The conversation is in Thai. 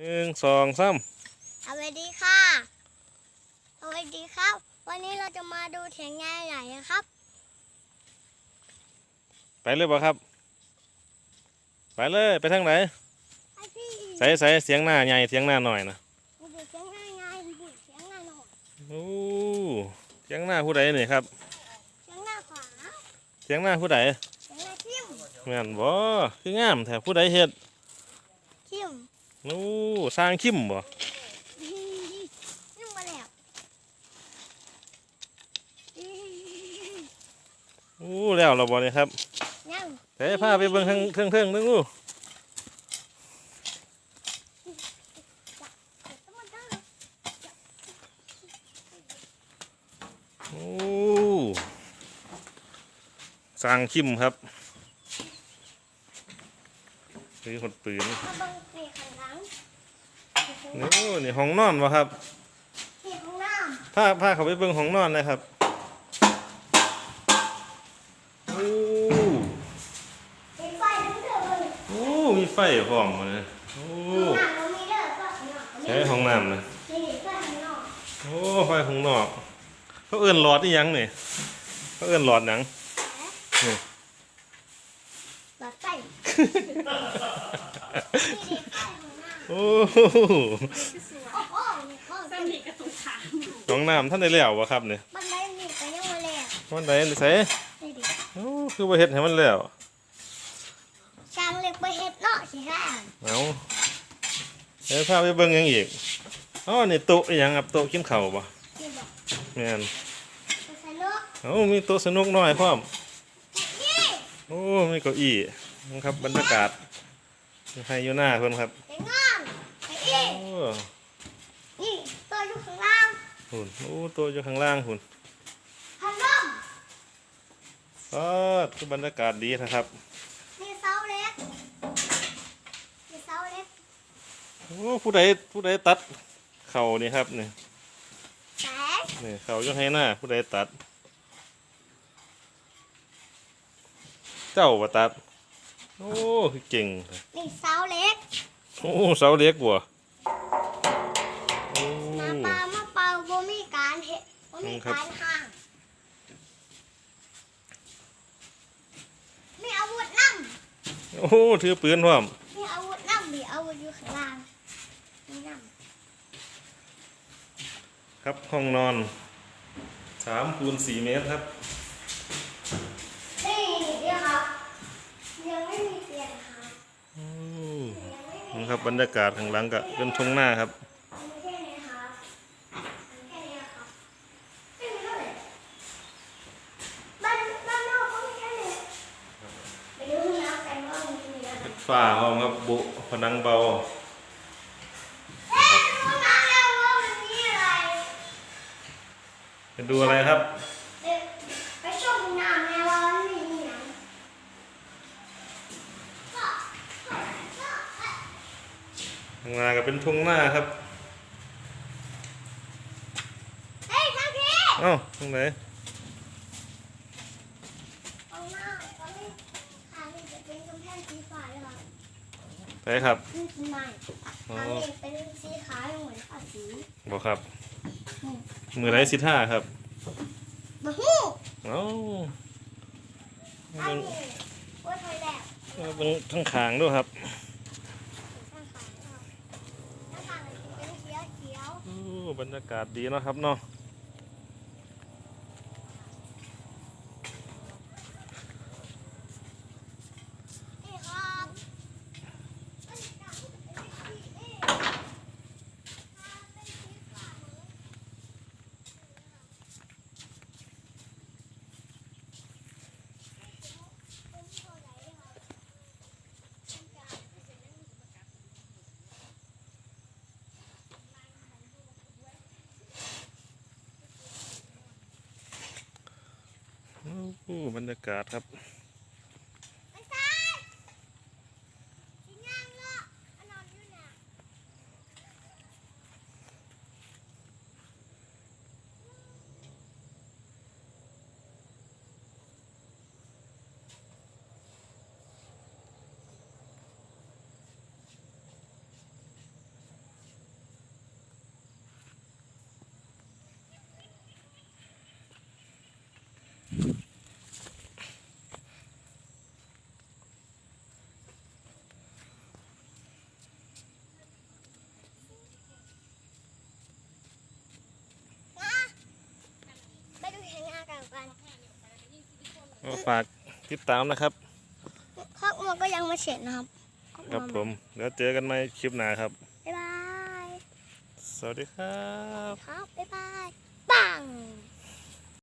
หนึ่งสองสามสวัสดีค่ะสวัสดีครับ วันนี้เราจะมาดูเถียงนาใหญ่นะครับ ไปเลยบ่ครับ ไปเลยไปทางไหนไอพี่ใส่ใส่เสียงหน้าใหญ่เสียงหน้าหน่อยนะดูเถียงนาใหญ่ดูเถียงนาหน่อยโอ้เสียงหน้าผู้ใดนี่ครับเถียงนาขวาเสียงหน้าผู้ใดเถียงนาทิมแม่นบ่คืองามแท้ผู้ใดเฮ็ดทิม โอ้สร้างคิมบ่นิ่มมาแล้วโอ้แล้วเราบ่นี่ครับยังแต่พาไปเบิ่งทางเทิงๆนึงอู้โอ้สร้างคิมครับคือคนปืน มาบังเตะขันหลัง โอ้นี่ห้องนอนวะครับเตะของน้พาพาเขาไปเบิ่งห้องนอนเลยครับโอ้ำเป็นไฟทั้งเถอะเลยโอ้มีไฟพร้อมมาเลยโอ้ห้องน้ำเรามีเด้อก็ข้างนอกใช้ห้องน้ำนะนี่ไฟข้างนอกโอ้ไฟข้างนอกเขาเอื้อนหลอดนี่ยังนี่เขาเอื้อนหลอดหยังนี่หลอดไฟ โอ้โอ้โหนี่ห้องสนิทกับตรงขามห้องน้ำท่านได้แล้ววะครับเนี่ยบันไดนี่ก็ยังมาแล้ววันใดใส่นี่ดิโอ้คือว่าเฮ็ดให้มันแล้วช้างเล็กไปเฮ็ดเนาะสิค่ะเอาเดี๋ยวพาไปเบิ่งหยังอีกอ๋อนี่โต๊ะอีหยังครับโต๊ะกินข้าวบ่นี่บอกแม่นไปสนุกเอ้ามีโต๊ะสนุกน้อยพร้อม นี่โอ้มีเก้าอี้นะครับบรรยากาศให้อยู่หน้าเพิ่นครับไปงอนไปอี กโอ้นี่ตัวอยู่ข้างล่างหุ่นโอ้ตัวอยู่ข้างล่างหุ่นพัดลมก็คือบรรยากาศดีนะครับมีเสาเล็กมีเสาเล็กโอ้ผู้ใดผู้ใดตัดเข่านี่ครับนี่แสงนี่เข่าอยู่ให้หน้าผู้ใดตัด เจ้าบ่ตัด โอ้คือเก่ง นี่เสาเล็ก โอ้เสาเล็กบ่โดบ่มีการห่างมีอาวุธนำโอ้ถือปืนพร้อมมีอาวุธนำมีอาวุธอยู่ข้างล่างมีนำครับห้องนอนสามคูณสี่เมตรครับนี่เดี๋ยวครับยังไม่มีเตียงครับโอ้ยังไม่มีนี่ครับบรรยากาศข้างหลังก็เป็นทุ่งหน้าครับ มีแค่นี้ครับมีแค่นี้ครับไม่มีเท่าไหร่บ้านบ้านนอกก็มีแค่นี้ไปดูห้องน้ำกันว่ามันมีอะไร ฝ้าห้องครับบุผนังเบาเอ๊ะห้องน้ำแล้วว่ามันมีอะไรจะดูอะไรครับเดี๋ยวไปชมห้องน้ำแม่ว่ามันมีอะไรก็ก็ก็ข้างหน้าก็เป็นทุ่งหน้าครับ เฮ้ยทักทีเอ้าตรงไหน ห้องน้ำตอนนี้ทางนี้จะ เป็นกำแพงสีฟ้าเลยค่ะไปครับนี่คือใหม่ทางนี้เป็นสีขาวเหมือนผ้าสีบอกครับ มือไรสิท่าครับบะฮู้เอ้าอันนี้ว่าไทยแลนด์เอาเป็นทั้งขางด้วยครับข้างขางข้างขางเป็นเขียวเขียว โอ้บรรยากาศดีเนาะครับเนาะ นี่ครับโอ้ บรรยากาศครับ ไม่ใช่สีงามเนาะอันนอนอยู่น่ะ ก็ฝากติดตามนะครับ คอกมันก็ยังไม่เสร็จนะครับคอกครับวัวผมเดี๋ยวเจอกันใหม่คลิปหน้าครับ บ๊ายบาย สวัสดีครับ ครับ บ๊ายบาย ปัง